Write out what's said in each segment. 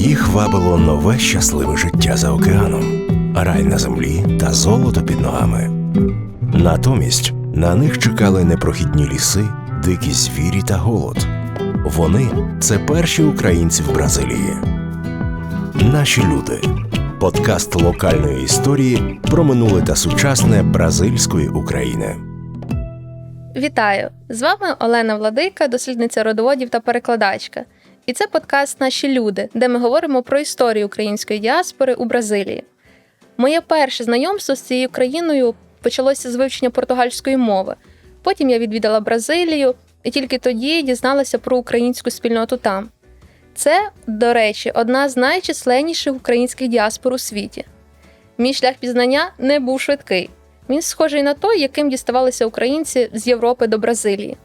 Їх вабило нове щасливе життя за океаном, рай на землі та золото під ногами. Натомість на них чекали непрохідні ліси, дикі звірі та голод. Вони це перші українці в Бразилії. Наші люди. Подкаст локальної історії про минуле та сучасне бразильської України. Вітаю! З вами Олена Владика, дослідниця родоводів та перекладачка. І це подкаст Наші люди, де ми говоримо про історію української діаспори у Бразилії. Моє перше знайомство з цією країною почалося з вивчення португальської мови. Потім я відвідала Бразилію і тільки тоді дізналася про українську спільноту там. Це, до речі, одна з найчисленніших українських діаспор у світі. Мій шлях пізнання не був швидкий. Він схожий на той, яким діставалися українці з Європи до Бразилії.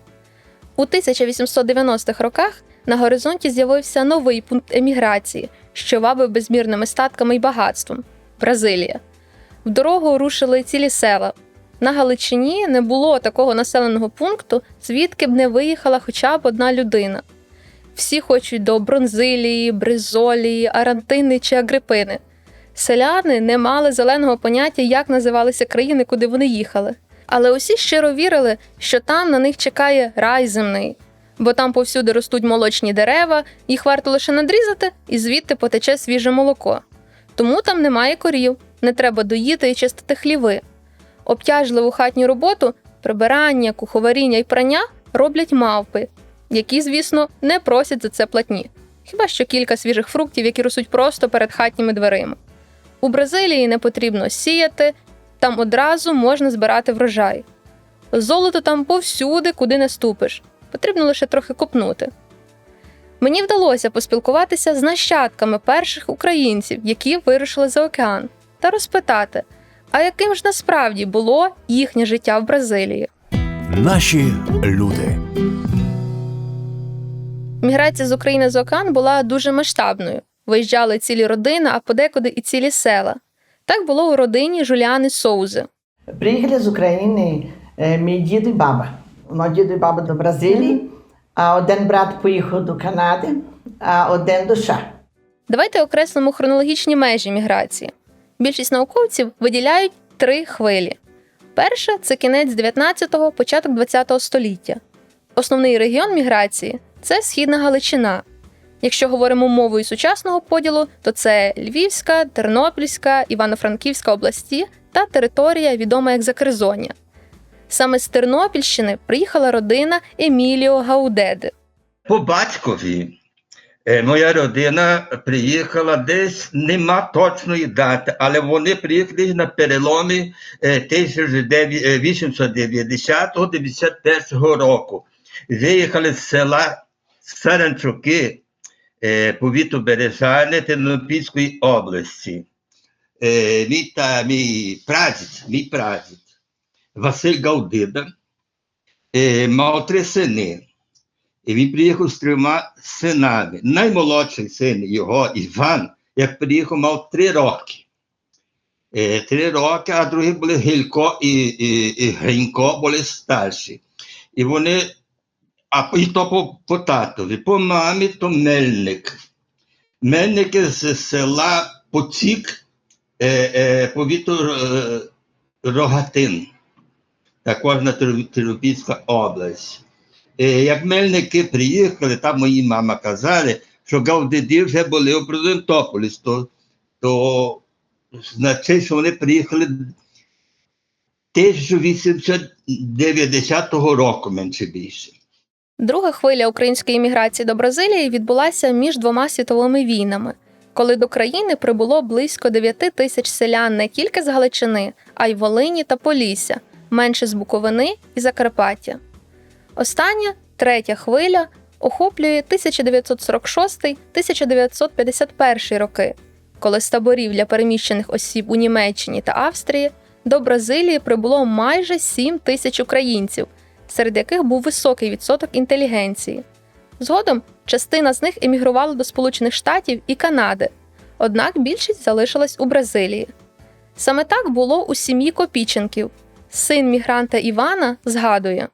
У 1890-х роках на горизонті з'явився новий пункт еміграції, що вабив безмірними статками і багатством Бразилія. В дорогу рушили цілі села. На Галичині не було такого населеного пункту, звідки б не виїхала хоча б одна людина. Всі хочуть до Бронзилії, Бризолії, Арантини чи Агрипини. Селяни не мали зеленого поняття, як називалися країни, куди вони їхали. Але усі щиро вірили, що там на них чекає рай земний, бо там повсюди ростуть молочні дерева, їх варто лише надрізати, і звідти потече свіже молоко. Тому там немає корів, не треба доїти і чистити хліви. Обтяжливу хатню роботу, прибирання, куховаріння і прання роблять мавпи, які, звісно, не просять за це платні. Хіба що кілька свіжих фруктів, які ростуть просто перед хатніми дверима. У Бразилії не потрібно сіяти, там одразу можна збирати врожай. Золото там повсюди, куди не ступиш, потрібно лише трохи копнути. Мені вдалося поспілкуватися з нащадками перших українців, які вирушили за океан, та розпитати, а яким ж насправді було їхнє життя в Бразилії. Наші люди. Міграція з України за океан була дуже масштабною. Виїжджали цілі родини, а подекуди і цілі села. Так було у родині Жуліани Соузи. Приїхали з України е, мій дід і баба. Мій дід і баба до Бразилії, а один брат поїхав до Канади, а один до США. Давайте окреслимо хронологічні межі міграції. Більшість науковців виділяють три хвилі. Перша це кінець 19-го, початок 20-го століття. Основний регіон міграції це Східна Галичина. Якщо говоримо мовою сучасного поділу, то це Львівська, Тернопільська, Івано-Франківська області та територія, відома як Закерзоння. Саме з Тернопільщини приїхала родина Еміліо Гаудеди. По батькові е, моя родина приїхала десь, нема точної дати, але вони приїхали на переломі е, 1890-91 року. Виїхали з села Саранчуки, е, повіту Бережани Тернопільської області. Мій, та, мій прадід, мій прадід Василь Гаудида е, мав три сини. І він приїхав з трьома синами. Наймолодший син його, Іван, як приїхав, мав три роки. Е, три роки, а другі були Гілько і, і, і Гринько були старші. І вони, а і то по, по татові, також на Тернопільська область. Е, як мельники приїхали, там мої мама казали, що Гаудиді вже були у Президентополі, то, то значить, що вони приїхали 1890 року, менше більше. Друга хвиля української імміграції до Бразилії відбулася між двома світовими війнами, коли до країни прибуло близько 9 тисяч селян не тільки з Галичини, а й Волині та Полісся, менше з Буковини і Закарпаття. Остання, третя хвиля, охоплює 1946-1951 роки, коли з таборів для переміщених осіб у Німеччині та Австрії до Бразилії прибуло майже 7 тисяч українців, серед яких був високий відсоток інтелігенції. Згодом частина з них емігрувала до Сполучених Штатів і Канади, однак більшість залишилась у Бразилії. Саме так було у сім'ї Копіченків. Син мігранта Івана згадує.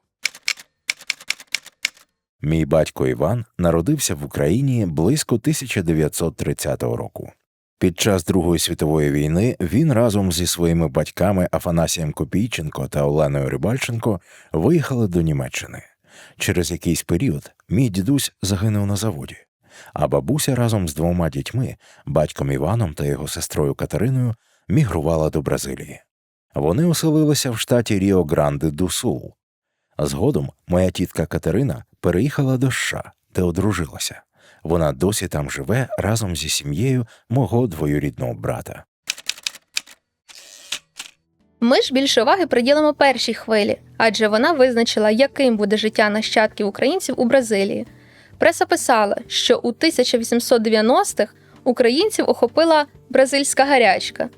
Мій батько Іван народився в Україні близько 1930 року. Під час Другої світової війни він разом зі своїми батьками Афанасієм Копійченко та Оленою Рибальченко виїхали до Німеччини. Через якийсь період мій дідусь загинув на заводі, а бабуся разом з двома дітьми, батьком Іваном та його сестрою Катериною, мігрувала до Бразилії. Вони оселилися в штаті Ріо Гранде ду Сул. Згодом моя тітка Катерина переїхала до США, де одружилася. Вона досі там живе разом зі сім'єю мого двоюрідного брата. Ми ж більше уваги приділимо першій хвилі, адже вона визначила, яким буде життя нащадків українців у Бразилії. Преса писала, що у 1890-х українців охопила бразильська гарячка.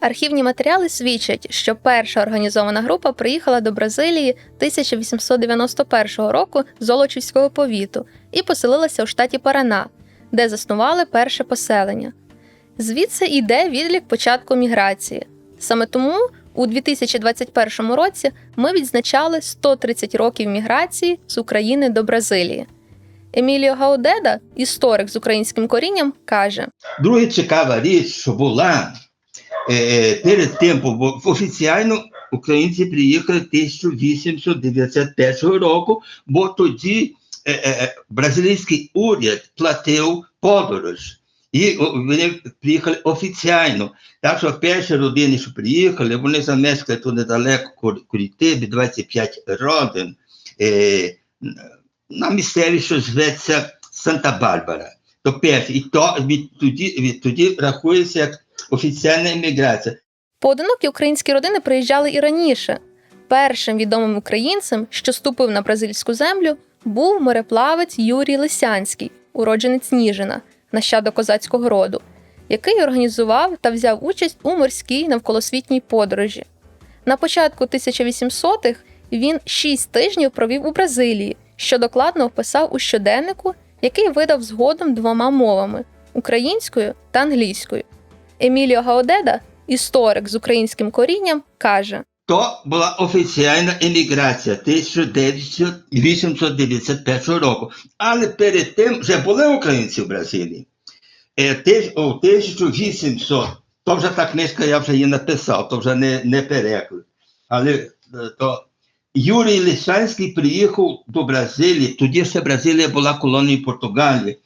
Архівні матеріали свідчать, що перша організована група приїхала до Бразилії 1891 року з Золочівського повіту і поселилася у штаті Парана, де заснували перше поселення. Звідси йде відлік початку міграції. Саме тому у 2021 році ми відзначали 130 років міграції з України до Бразилії. Еміліо Гаудеда, історик з українським корінням, каже: Друга цікава річ, що була е, перед тим, бо офіційно українці приїхали 1891 року, бо тоді е, е, бразилійський уряд платив подорож. І о, вони приїхали офіційно. Так що перші родини, що приїхали, вони замешкали тут недалеко Курітибі, 25 родин. Е, на місцеві, що зветься Санта-Барбара. То перше, і то від тоді, від тоді рахується як офіційна імміграція. поодинокі українські родини приїжджали і раніше. Першим відомим українцем, що ступив на бразильську землю, був мореплавець Юрій Лисянський, уродженець Ніжина, нащадок козацького роду, який організував та взяв участь у морській навколосвітній подорожі. На початку 1800-х він шість тижнів провів у Бразилії, що докладно описав у щоденнику, який видав згодом двома мовами українською та англійською. Еміліо Гаодеда, історик з українським корінням, каже: То була офіційна імміграція 1891 року. Але перед тим вже були українці в Бразилії. Е, У 1800, то вже та книжка я вже її написав, то вже не, не переклад. Але е, то Юрій Лисанський приїхав до Бразилії, тоді ще Бразилія була колонією Португалії.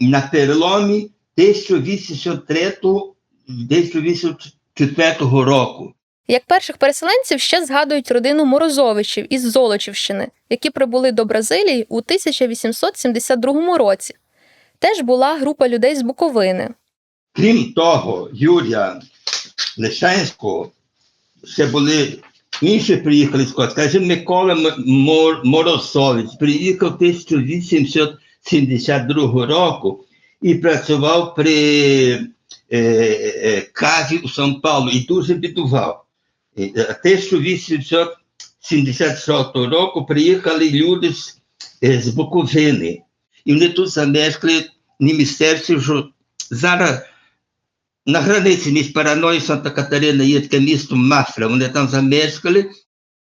На переломі 1803-1804 року. Як перших переселенців ще згадують родину Морозовичів із Золочівщини, які прибули до Бразилії у 1872 році. Теж була група людей з Буковини. Крім того, Юрія Лишенського, ще були інші приїхали з Коцка. Скажімо, Микола Морозович приїхав 1872 року і працював при казі у Сан Паулу і дуже бідував. Е, 1876 року приїхали люди з, е, з Буковини. І вони тут замешкали не місцевці, що зараз на границі між Параною і Санта-Катерина є таке місто Мафра. Вони там замешкали.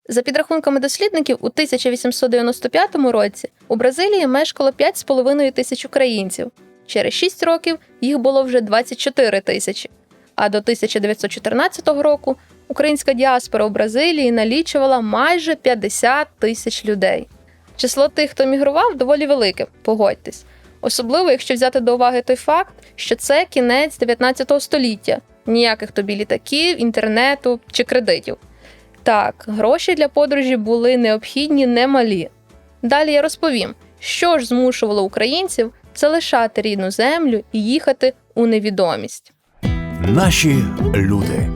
За підрахунками дослідників, у 1895 році у Бразилії мешкало 5,5 тисяч українців. Через 6 років їх було вже 24 тисячі. А до 1914 року українська діаспора у Бразилії налічувала майже 50 тисяч людей. Число тих, хто мігрував, доволі велике, погодьтесь. Особливо, якщо взяти до уваги той факт, що це кінець 19 століття, ніяких тобі літаків, інтернету чи кредитів. Так, гроші для подорожі були необхідні немалі. Далі я розповім, що ж змушувало українців залишати рідну землю і їхати у невідомість. Наші люди.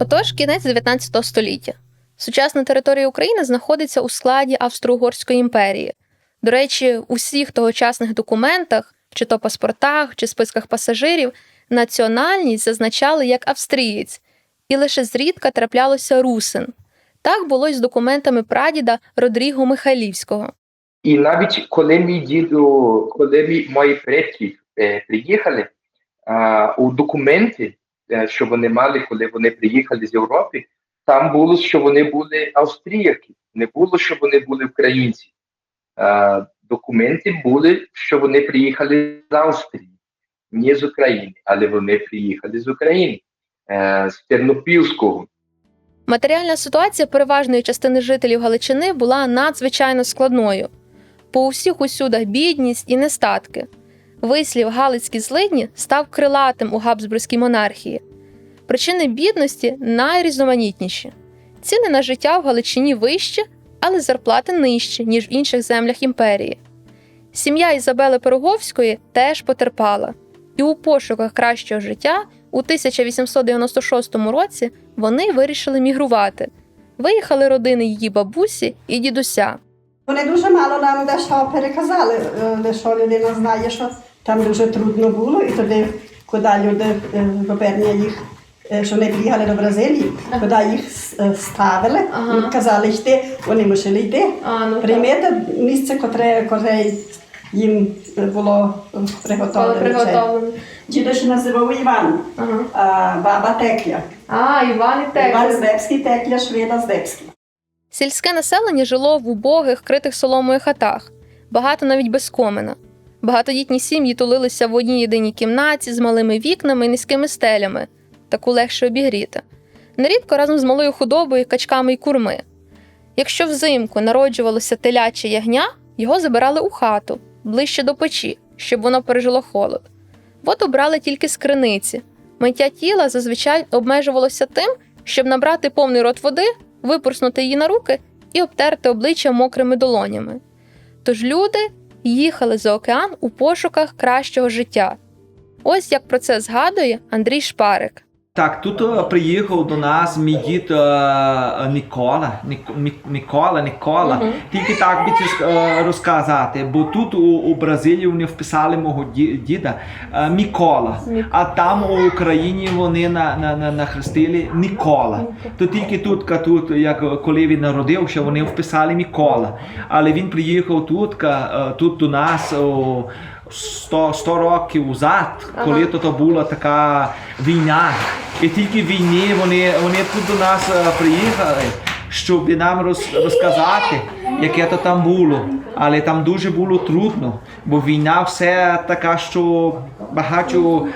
Отож, кінець 19 століття. Сучасна територія України знаходиться у складі Австро-Угорської імперії. До речі, у всіх тогочасних документах, чи то паспортах, чи списках пасажирів, національність зазначали як австрієць, і лише зрідка траплялося русин. Так було й з документами прадіда Родріго Михайлівського. І навіть коли мій діду, коли мій, мої предки е, приїхали, а, у документі, е, що вони мали, коли вони приїхали з Європи, там було, що вони були австріяки, не було, що вони були українці. Е, документи були, що вони приїхали з Австрії, не з України, але вони приїхали з України, е, з Тернопільського. Матеріальна ситуація переважної частини жителів Галичини була надзвичайно складною. По усіх усюдах бідність і нестатки. Вислів Галицькі злидні став крилатим у Габсбурзькій монархії. Причини бідності найрізноманітніші. Ціни на життя в Галичині вищі, але зарплати нижчі, ніж в інших землях імперії. Сім'я Ізабели Пироговської теж потерпала, і у пошуках кращого життя у 1896 році вони вирішили мігрувати. Виїхали родини її бабусі і дідуся. Вони дуже мало нам дещо переказали, е, лише людина знає, що там дуже трудно було, і туди, куди люди е, їх, що вони приїхали до Бразилії, куди їх ставили, Ага. казали йти, вони мусили йти. А, ну Приймете місце, котре, котре їм було приготовлене. Дідусь називав Іван, Ага. а баба Текля. А, Іван і Іван Здебський, Текля, Шведа Здебський. Сільське населення жило в убогих, критих соломою хатах, багато навіть без комина. Багатодітні сім'ї тулилися в одній єдиній кімнаті з малими вікнами і низькими стелями, таку легше обігріти. Нерідко разом з малою худобою, качками і курми. Якщо взимку народжувалося теляче ягня, його забирали у хату, ближче до печі, щоб воно пережило холод. Воду брали тільки з криниці. Миття тіла зазвичай обмежувалося тим, щоб набрати повний рот води, випорснути її на руки і обтерти обличчя мокрими долонями. Тож люди їхали за океан у пошуках кращого життя. Ось як про це згадує Андрій Шпарик. Так, тут е, приїхав до нас мій дід е, е, Нікола. Нік- Мікола, Нікола. Мгм. Тільки так би це е, розказати, бо тут у, у Бразилії вони вписали мого ді- діда е, Мікола. А там у Україні вони на, на, на, нахрестили Нікола. То тільки тут, тут, як коли він народився, вони вписали Мікола. Але він приїхав тут, тут до нас о, 100, 100 років назад, коли Ага. то, була така війна. І тільки в війні вони, вони тут до нас приїхали, щоб нам роз, розказати, яке то там було. Але там дуже було трудно, бо війна все така, що багато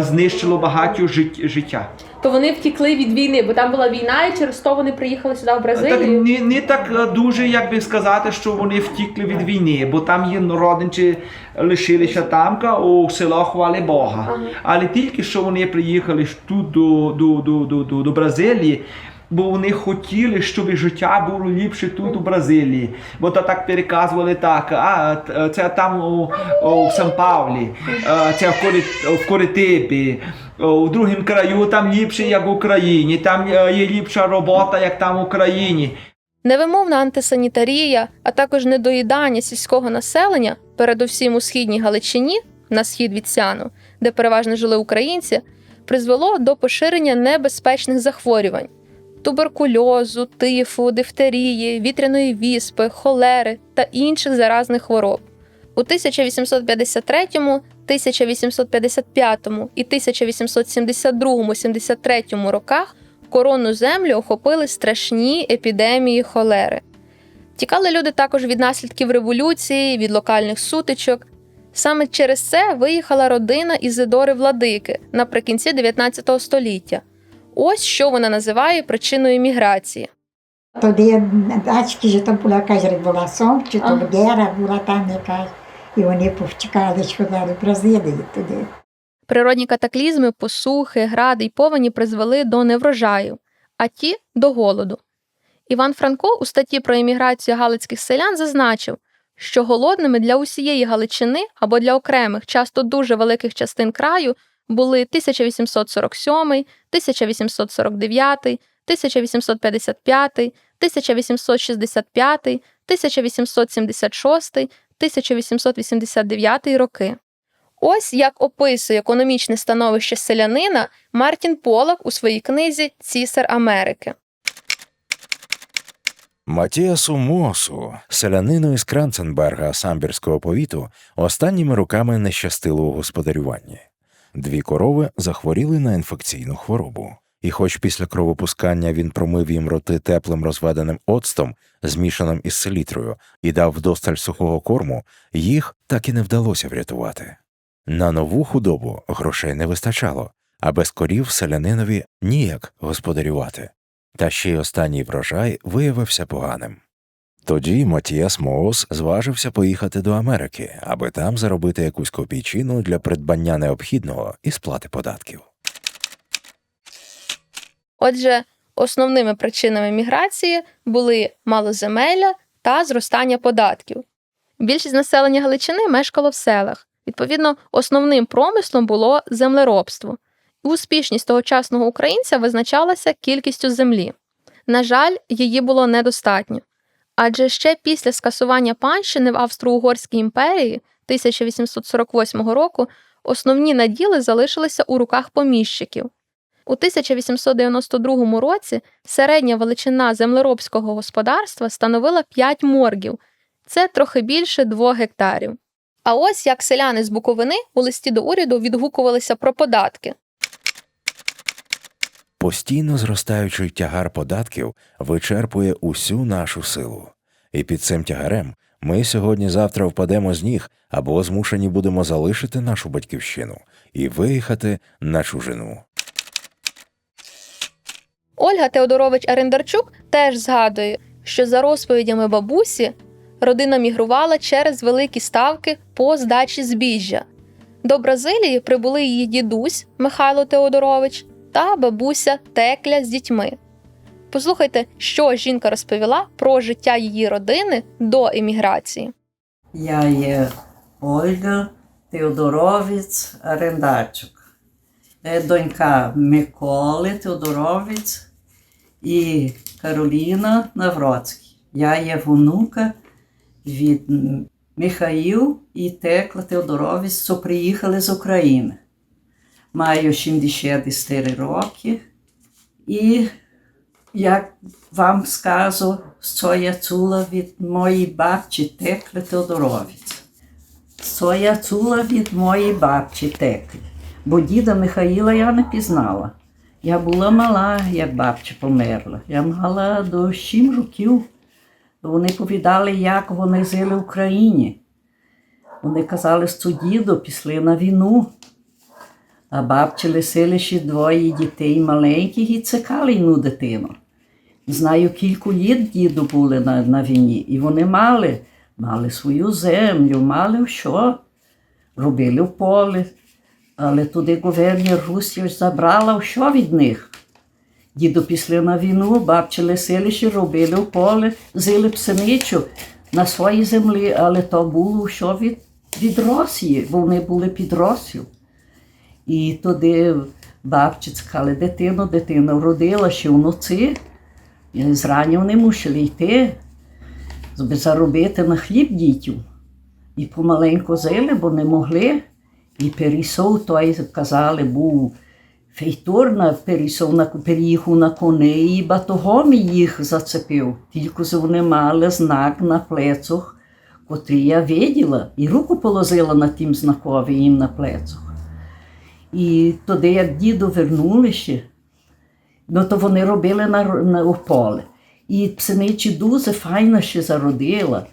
знищило багато жит, життя. То вони втікли від війни, бо там була війна, і через то вони приїхали сюди в Бразилію. Так не, не так е, дуже, як би сказати, що вони втікли від війни, бо там є родичі лишилися тамка у село хвали Бога. Ага. Але тільки що вони приїхали тут до, до, до, до, до, до Бразилії. Бо вони хотіли, щоб життя було ліпше тут у Бразилії. Бо то так переказували так, а це там у, у Сан Павлі, е, це в, Коритипі, у другому краю там ліпше, як в Україні, там є ліпша робота, як там в Україні. Невимовна антисанітарія, а також недоїдання сільського населення, передусім у східній Галичині, на схід від Сяну, де переважно жили українці, призвело до поширення небезпечних захворювань туберкульозу, тифу, дифтерії, вітряної віспи, холери та інших заразних хвороб. У 1853, 1855 і 1872-73 роках коронну землю охопили страшні епідемії холери. Тікали люди також від наслідків революції, від локальних сутичок. Саме через це виїхала родина Ізидори Владики наприкінці 19 століття. Ось що вона називає причиною міграції. Тоді que já там була якась революція, чи то гера була там якась, і вони повтікали сюди до Бразилії туди. Природні катаклізми, посухи, гради й повені призвели до неврожаю, а ті до голоду. Іван Франко у статті про еміграцію галицьких селян зазначив, що голодними для усієї Галичини або для окремих, часто дуже великих частин краю були 1847, 1849, 1855, 1865, 1876, 1889 роки. Ось як описує економічне становище селянина Мартін Полак у своїй книзі Цісар Америки. Матіасу Мосу, селянину із Кранценберга самбірського повіту, останніми роками не щастило у господарюванні. Дві корови захворіли на інфекційну хворобу. І хоч після кровопускання він промив їм роти теплим розведеним оцтом, змішаним із селітрою, і дав вдосталь сухого корму, їх так і не вдалося врятувати. На нову худобу грошей не вистачало, а без корів селянинові ніяк господарювати. Та ще й останній врожай виявився поганим. Тоді Матіас Моос зважився поїхати до Америки, аби там заробити якусь копійчину для придбання необхідного і сплати податків. Отже, основними причинами міграції були малоземелля та зростання податків. Більшість населення Галичини мешкало в селах. Відповідно, основним промислом було землеробство. Успішність тогочасного українця визначалася кількістю землі. На жаль, її було недостатньо. Адже ще після скасування панщини в Австро-Угорській імперії 1848 року основні наділи залишилися у руках поміщиків. У 1892 році середня величина землеробського господарства становила 5 моргів, це трохи більше 2 гектарів. А ось як селяни з Буковини у листі до уряду відгукувалися про податки. Постійно зростаючий тягар податків вичерпує усю нашу силу. І під цим тягарем ми сьогодні-завтра впадемо з ніг або змушені будемо залишити нашу батьківщину і виїхати на чужину. Ольга Теодорович Арендарчук теж згадує, що за розповідями бабусі родина мігрувала через великі ставки по здачі збіжжя. До Бразилії прибули її дідусь Михайло Теодорович та бабуся Текля з дітьми. Послухайте, що жінка розповіла про життя її родини до еміграції. Я є Ольга Теодоровець Арендачук, Е, донька Миколи Теодоровець і Кароліна Навроцький. Я є внука від Михаїл і Текла Теодоровець, що приїхали з України. Маю 74 роки. І як вам скажу, що я чула від моєї бабці Текли Теодоровець. Що я чула від моєї бабці Теклі. Бо діда Михаїла я не пізнала. Я була мала, як бабця померла. Я мала до 7 років. Вони повідали, як вони жили в Україні. Вони казали, що діду пішли на війну. А бабці лишили ще двоє дітей маленьких і чекали йну дитину. Знаю, кілька літ діду були на, на війні, і вони мали, мали свою землю, мали що, робили в полі. Але туди губернія Русі забрала що від них. Діду пішли на війну, бабці лишилися, робили в полі, зили пшеничу на своїй землі, але то було що від, від Росії, бо вони були під Росію. І туди бабці чекали дитину, дитина вродила ще вночі. І зрання вони мусили йти, щоб заробити на хліб дітям. І помаленьку жили, бо не могли. І перейшов той, казали, був фейтор, на, перейшов на, переїхав на коні і батогом їх зацепив. Тільки вони мали знак на плецах, котрий я виділа, і руку положила на тим знакові їм на плецах. І тоді, як діду вернулися, ну то вони робили на, на у поле. І псеничі дуже файно ще зародила.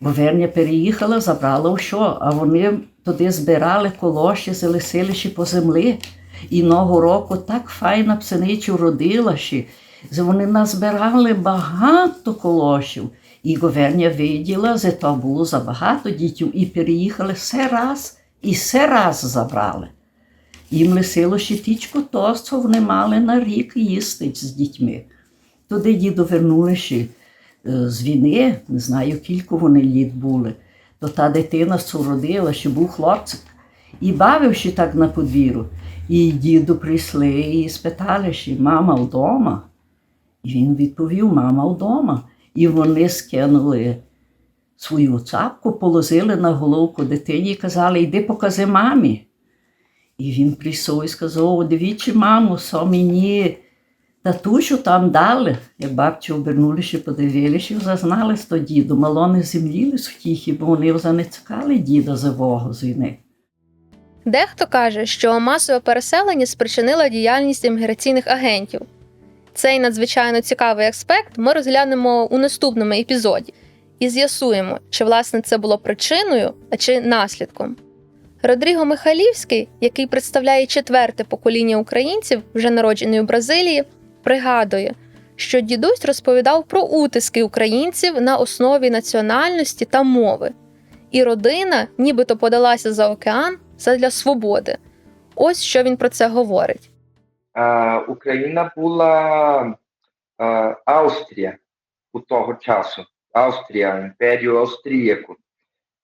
Бо Верня переїхала, забрала у що, а вони туди збирали колоші, залишили по землі. І нового року так файна псеничу родила ще. Вони назбирали багато колошів. І Говерня виділа, що то було забагато дітей, і переїхали все раз, і все раз забрали. Їм лишило ще тічку то, що вони мали на рік їсти з дітьми. Туди діду вернули ще з війни, не знаю, кілька вони літ були, то та дитина, що родила, що був хлопчик, і бавив ще так на подвір'ю. І діду прийшли і спитали, що мама вдома. І він відповів, мама вдома. І вони скинули свою цапку, положили на головку дитині і казали, йди покази мамі. І він прийшов і сказав, дивіться, мамо, що мені татушу там дали. Як бабці обернулися, подивилися, зазнали що діду. Мало не земліли втіхи, бо вони вже не цікали діда живого з війни. Дехто каже, що масове переселення спричинила діяльність імміграційних агентів. Цей надзвичайно цікавий аспект ми розглянемо у наступному епізоді і з'ясуємо, чи власне це було причиною, а чи наслідком. Родріго Михайлівський, який представляє четверте покоління українців, вже народжений у Бразилії, пригадує, що дідусь розповідав про утиски українців на основі національності та мови, і родина нібито подалася за океан задля свободи. Ось що він про це говорить. А, Україна була а, Австрія у того часу. Австрія, імперію Австріяку.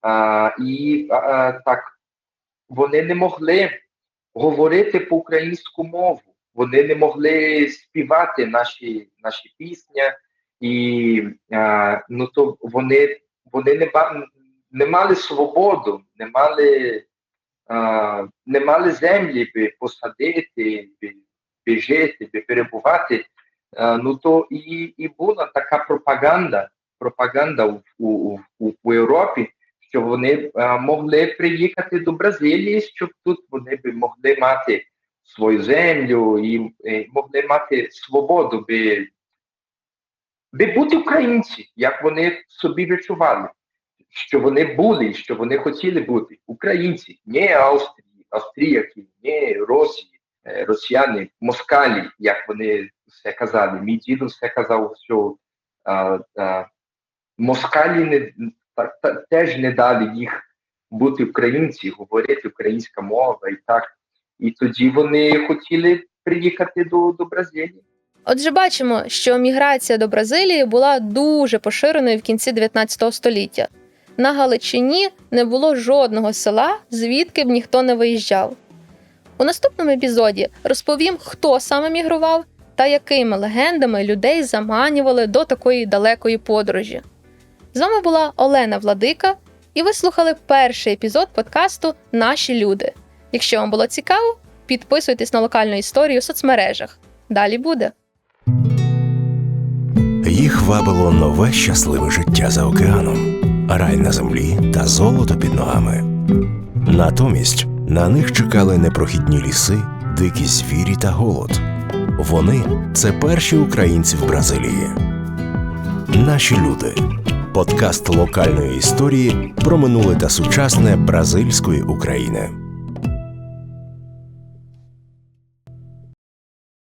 А, і а, так, вони не могли говорити по українську мову. Вони не могли співати наші, наші пісні, і а, ну, то вони, вони не, не мали свободу, не мали, а, не мали землі би посадити, би, би жити, би перебувати. А, ну то і, і була така пропаганда, пропаганда у, у, у, у Європі, що вони а, могли приїхати до Бразилії, щоб тут вони би могли мати свою землю і, е, могли мати свободу, би, би бути українці, як вони собі відчували, що вони були, що вони хотіли бути українці, не Австрії, Австріяки, не Росії, е, росіяни, москалі, як вони все казали. Мій дідо все казав, що а, а, москалі не, та, та, теж не дали їх бути українці, говорити українська мова і так. І тоді вони хотіли приїхати до, до Бразилії. Отже, бачимо, що міграція до Бразилії була дуже поширеною в кінці 19 століття. На Галичині не було жодного села, звідки б ніхто не виїжджав. У наступному епізоді розповім, хто саме мігрував та якими легендами людей заманювали до такої далекої подорожі. З вами була Олена Владика, і ви слухали перший епізод подкасту Наші люди. Якщо вам було цікаво, підписуйтесь на локальну історію в соцмережах. Далі буде. Їх вабило нове щасливе життя за океаном, рай на землі та золото під ногами. Натомість на них чекали непрохідні ліси, дикі звірі та голод. Вони це перші українці в Бразилії. Наші люди. Подкаст локальної історії про минуле та сучасне бразильської України.